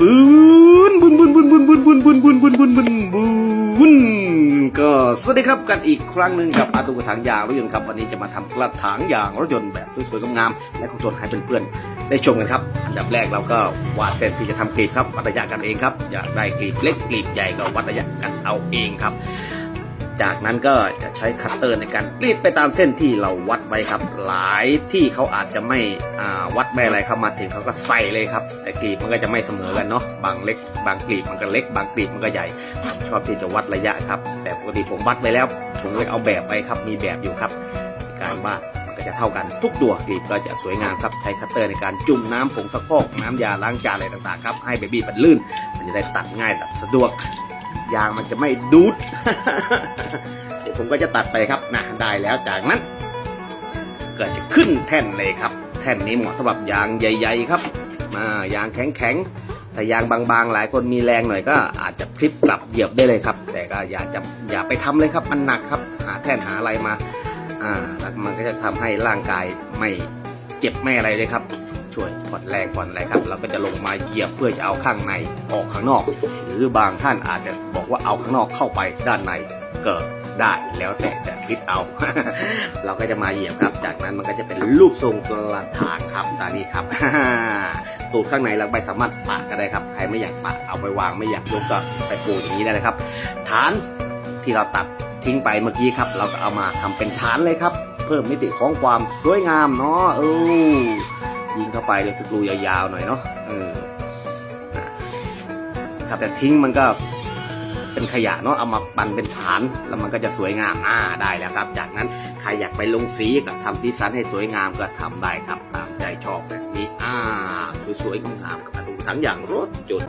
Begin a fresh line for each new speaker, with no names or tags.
บุนบุนบุนบุนบุนบุนบุนบุนบุนบุนบุนบุนบุนก็สวัสดีครับกันอีกครั้งหนึ่งกับอาตุกระถางยางรถยนต์ครับวันนี้จะมาทำกระถางยางรถยนต์แบบสวยๆงามๆและคงทนให้เพื่อนๆได้ชมกันครับ อันดับแรกเราก็วาดเส้นที่จะทำกรีบครับวัดระยะกันเองครับอยากได้กรีบเล็กกรีบใหญ่ก็วัดระยะกันเอาเองครับ จากนั้นก็จะใช้คัตเตอร์ในการรีดไปตามเส้นที่เราวัดไว้ครับ หลายที่เขาอาจจะไม่วัดไม่อะไรเข้ามาถึงเขาก็ใส่เลยครับ แต่กรีบมันก็จะไม่เสมอกันเนาะบางเล็ก บางกรีบมันก็เล็ก บางกรีบมันก็ใหญ่ผมชอบที่จะวัดระยะครับ แต่ปกติผมวัดไว้แล้ว ผมเลยเอาแบบไปครับมีแบบอยู่ครับในการวาดมันก็จะเท่ากันทุกตัวกรีบก็จะสวยงามครับใช้คัตเตอร์ในการจุ่มน้ำผงซักฟอกน้ำยาล้างจานอะไรต่างๆครับให้เบบี้มันลื่น มันจะได้ตัดง่ายแบบสะดวก ยางมันจะไม่ดูด เดี๋ยวผมก็จะตัดไปครับนะได้แล้วจากนั้น ก็จะขึ้นแท่นเลยครับ แท่นนี้เหมาะสำหรับยางใหญ่ ๆ ครับมายางแข็งๆแต่ยางบางๆ หลายคนมีแรงหน่อยก็อาจจะพลิกกลับเหยียบได้เลยครับ แต่ก็อย่าจะอย่าไปทำเลยครับมันหนักครับ หาแท่นหาอะไรมาอ่าแล้วมันก็จะทำให้ร่างกายไม่เจ็บไม่อะไรเลยครับช่วยผ่อนแรงผ่อนอะไรครับ เราก็จะลงมาเหยียบเพื่อจะเอาข้างในออกข้างนอก หรือบางท่านอาจจะ ว่าเอาข้างนอกเข้าไปด้านในก็ได้แล้วแต่จะคิดเอา เราก็จะมาเหยียบครับ จากนั้นมันก็จะเป็นรูปทรงกระถางครับตานี้ครับตูดข้างในเราไม่สามารถปะก็ได้ครับใครไม่อยากปะเอาไปวางไม่อยากยกก็ไปปูอย่างนี้ได้เลยครับ ฐานที่เราตัดทิ้งไปเมื่อกี้ครับ เราก็เอามาทำเป็นฐานเลยครับ เพิ่มมิติของความสวยงามเนาะเออยิงเข้าไปเลยสกรูยาวๆหน่อยเนาะเออนะครับแต่ทิ้งมันก็ เป็นขยะเนาะเอามาปั่นเป็นฐาน แล้วมันก็จะสวยงามอ่าได้แล้วครับ จากนั้นใครอยากไปลงสีก็ทำสีสันให้สวยงามก็ทำได้ครับตามใจชอบแบบนี้อ่าสวยๆงามกับประตูทั้งอย่างรถจุด